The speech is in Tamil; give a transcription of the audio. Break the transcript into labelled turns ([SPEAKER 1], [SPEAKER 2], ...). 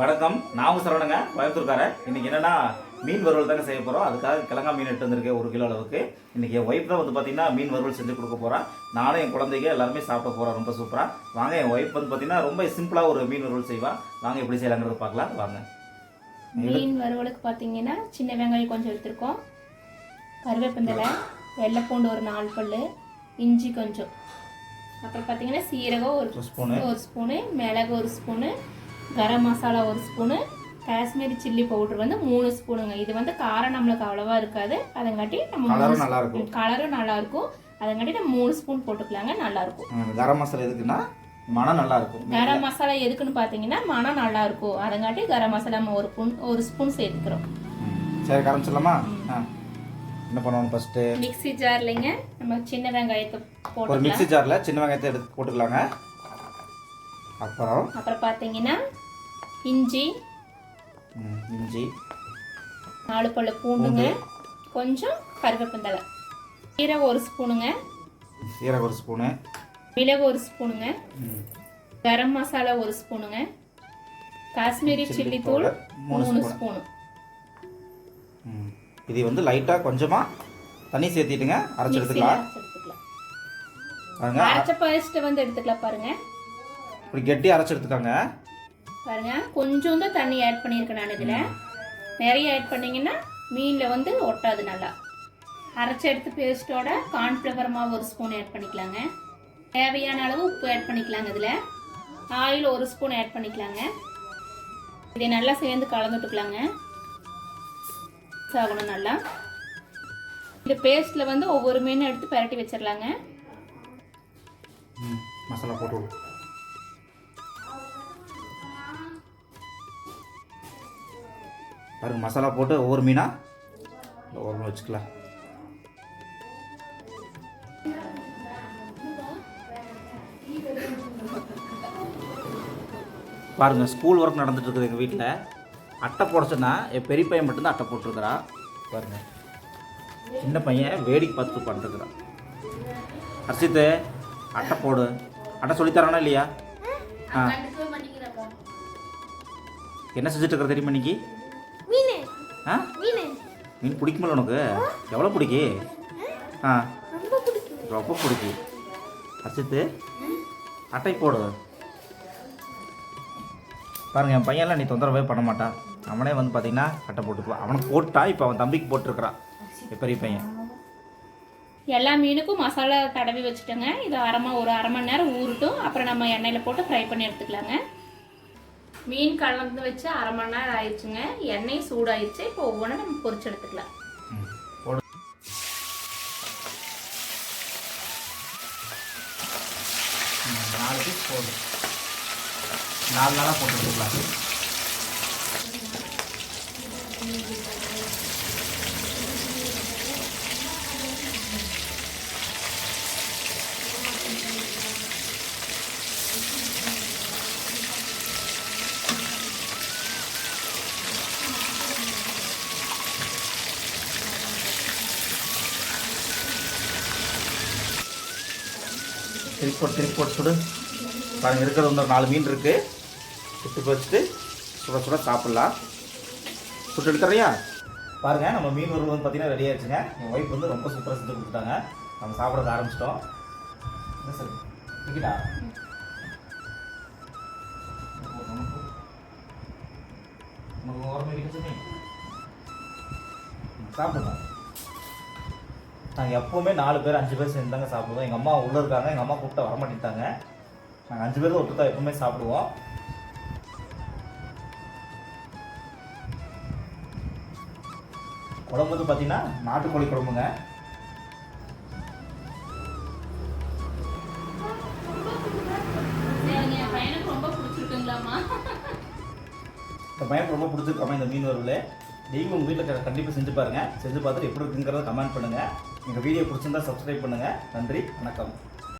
[SPEAKER 1] வணக்கம். நான் சரவணங்க கோயம்புத்தூர்காரன் இன்னைக்கு என்னன்னா மீன் வறுவல் தாங்க செய்ய போகிறோம் அதுக்காக கிழங்கா மீன் எடுத்து வந்திருக்கேன் ஒரு கிலோ அளவுக்கு. இன்னைக்கு என் ஒய்ஃப் தான் வந்து பார்த்தீங்கன்னா மீன் வறுவல் செஞ்சு கொடுக்க போகிறேன் நானும் என் குழந்தைங்க எல்லாருமே சாப்பிட போகிறோம் ரொம்ப சூப்பராக வாங்க என் ஒய்ஃப் வந்து பார்த்தீங்கன்னா ரொம்ப சிம்பிளாக ஒரு மீன் வறுவல் செய்வா. வாங்க எப்படி செய்யலாங்கிறத பார்க்கலாம். வாங்க.
[SPEAKER 2] மீன் வறுவலுக்கு பார்த்தீங்கன்னா சின்ன வெங்காயம் கொஞ்சம் எடுத்திருக்கோம். கருவேப்பந்தலை வெள்ளைப்பூண்டு ஒரு நாலு பல்லு இஞ்சி கொஞ்சம். அப்புறம் பார்த்தீங்கன்னா சீரகம் ஒரு
[SPEAKER 1] ஒரு ஸ்பூனு
[SPEAKER 2] ஒரு ஸ்பூனு மிளகு ஒரு ஸ்பூனு கரம் மசாலா ஒரு ஸ்பூனு காஷ்மீரி சில்லி பவுடர் வந்து மூணு ஸ்பூனுங்க. இது வந்து காரம் நம்மளுக்கு அவ்வளோவா இருக்காது. அதங்காட்டி நம்ம
[SPEAKER 1] கலரும் நல்லா இருக்கும்.
[SPEAKER 2] கலரும் நல்லா இருக்கும். அதங்காட்டி நம்ம மூணு ஸ்பூன் போட்டுக்கலாங்க நல்லா இருக்கும்.
[SPEAKER 1] கரம் மசாலா எதுக்குன்னா மனம் நல்லா இருக்கும்.
[SPEAKER 2] கரம் மசாலா எதுக்குன்னு பார்த்தீங்கன்னா மனம் நல்லா இருக்கும். அதங்காட்டி கரம் மசாலா நம்ம ஒரு ஸ்பூன் ஒரு ஸ்பூன் சேர்த்துக்கிறோம்.
[SPEAKER 1] சரி ஆ என்ன பண்ணணும் ஃபஸ்ட்டு
[SPEAKER 2] மிக்ஸி ஜார்லைங்க. நம்ம சின்ன வெங்காயத்தை
[SPEAKER 1] ஒரு
[SPEAKER 2] போட்டுக்கலாம்.
[SPEAKER 1] மிக்ஸி ஜாரில் சின்ன வெங்காயத்தை எடுத்து போட்டுக்கலாங்க. அப்புறம்?
[SPEAKER 2] அப்புறம் பார்த்தீங்கன்னா இஞ்சி.
[SPEAKER 1] இஞ்சி.
[SPEAKER 2] நாலு பல்லு பூண்டுங்க. கொஞ்சம் கருவேப்பந்தலை சீரகம் ஒரு ஸ்பூனுங்க.
[SPEAKER 1] சீரகம் ஒரு ஸ்பூனு.
[SPEAKER 2] மிளகு ஒரு ஸ்பூனுங்க. கரம் மசாலா ஒரு ஸ்பூனுங்க. காஷ்மீரி சில்லி தூள்
[SPEAKER 1] மூணு ஸ்பூன். இது வந்து லைட்டாக கொஞ்சமாக தண்ணி சேர்த்திட்டுங்க அரைச்சி எடுத்துக்கலாம்.
[SPEAKER 2] அரைச்ச பேஸ்ட்டை வந்து எடுத்துக்கலாம் பாருங்க.
[SPEAKER 1] இப்படி கெட்டி அரைச்சி எடுத்துக்காங்க.
[SPEAKER 2] பாருங்க கொஞ்சம் தான் தண்ணி ஆட் பண்ணியிருக்கேன் நான் இதில். நிறைய ஆட் பண்ணீங்கன்னா மீனில் வந்து ஒட்டாது நல்லா. அரைச்சி எடுத்து பேஸ்ட்டோட கார்ன்ஃப்ளவர் மாவு ஒரு ஸ்பூன் ஆட் பண்ணிக்கலாங்க. தேவையான அளவு உப்பு ஆட் பண்ணிக்கலாங்க இதில். ஆயில் ஒரு ஸ்பூன் ஆட் பண்ணிக்கலாங்க. இதை நல்லா சேர்ந்து கலந்து விட்டுக்கலாங்க. mix ஆகணும் நல்லா. இந்த பேஸ்ட்டில் வந்து ஒவ்வொரு மீனும் எடுத்து பரட்டி வச்சிடலாங்க
[SPEAKER 1] மசாலா போட்டு பாருங்க மசாலா போட்டு ஒவ்வொரு மீனா ஒவ்வொரு மீன் வச்சுக்கலாம். பாருங்க ஸ்கூல் ஒர்க் நடந்துட்டு இருக்குது எங்கள் வீட்டில் அட்டை போட சொன்னா என் பெரிய பையன் மட்டும்தான் அட்டை போட்டிருக்கிறா. பாருங்க சின்ன பையன் வேடிக்கை பார்த்து பண்ணிருக்கிறான் ஹர்ஷித்து அட்டை போடு. அட்டை சொல்லித்தரானா இல்லையா? ஆ என்ன செஞ்சுட்டு இருக்கிற தெரியுமா இன்னைக்கு? ஆ? மீன். பிடிக்குமில்ல உனக்கு? எவ்வளோ பிடிக்கி? ஆ. ரொம்ப பிடிக்கி. ஹர்ஷித்து அட்டை போடு. பாருங்க என் பையன்லாம் நீ தொந்தரவே பண்ண மாட்டான் அவனே வந்து பார்த்தீங்கன்னா அட்டை போட்டுக்குவான் அவனுக்கு போட்டா இப்போ அவன் தம்பிக்கு போட்டிருக்கிறான் பெரிய பையன்.
[SPEAKER 2] எல்லா மீனுக்கும் மசாலா தடவி வச்சுட்டோங்க. இது அரை ஒரு அரை மணி நேரம் ஊறட்டும். அப்புறம் நம்ம எண்ணெயில் போட்டு ஃப்ரை பண்ணி எடுத்துக்கலாங்க. மீன் கலந்து வச்சு அரை மணி நேரம் ஆயிடுச்சுங்க. எண்ணெய் சூடாயிடுச்சு. இப்போ ஒவ்வொன்றும் நம்ம பொரிச்சு எடுத்துக்கலாம்.
[SPEAKER 1] போடு நாலு பீஸ் நாலு நாளாக போட்டு திருப்பி போட்டு திருப்பி போட்டு சுடு. பாருங்க இருக்கிறது வந்து ஒரு நாலு மீன் இருக்குது சுட்டு வச்சுட்டு சுட சுட சாப்பிட்லாம். சுட்டு எடுத்துறையா பாருங்க நம்ம மீன் வறுவல் வந்து பார்த்தீங்கன்னா ரெடி ஆயிடுச்சுங்க. என் ஒய்ஃப் வந்து ரொம்ப சூப்பராக செஞ்சு கொடுத்துட்டாங்க. நம்ம சாப்பிட ஆரம்பிச்சிட்டோம். என்ன சார்? டிக்கெட்டா உனக்கு ஓரமாக சாப்பிடலாம். நாங்கள் எப்போவுமே நாலு பேர் அஞ்சு பேர் சேர்ந்து தாங்க சாப்பிடுவோம். எங்கள் அம்மா உள்ளே இருக்காங்க. எங்கள் அம்மா கூப்பிட்டா வர மாட்டேங்கிட்டாங்க நாங்கள் அஞ்சு பேர் ஒட்டு தான் எப்பவுமே சாப்பிடுவோம். குழம்பு வந்து பார்த்தீங்கன்னா நாட்டுக்கோழி குழம்புங்க. இந்த பையனுக்கு ரொம்ப பிடிச்சிருக்காம இந்த மீன் வறுவல். நீங்களும் உங்கள் வீட்டில் கண்டிப்பாக செஞ்சு பாருங்கள் செஞ்சு பார்த்துட்டு எப்படி இருக்குங்கிறத கமெண்ட் பண்ணுங்கள் எங்கள் வீடியோ பிடிச்சிருந்தா சப்ஸ்கிரைப் பண்ணுங்கள் நன்றி வணக்கம்.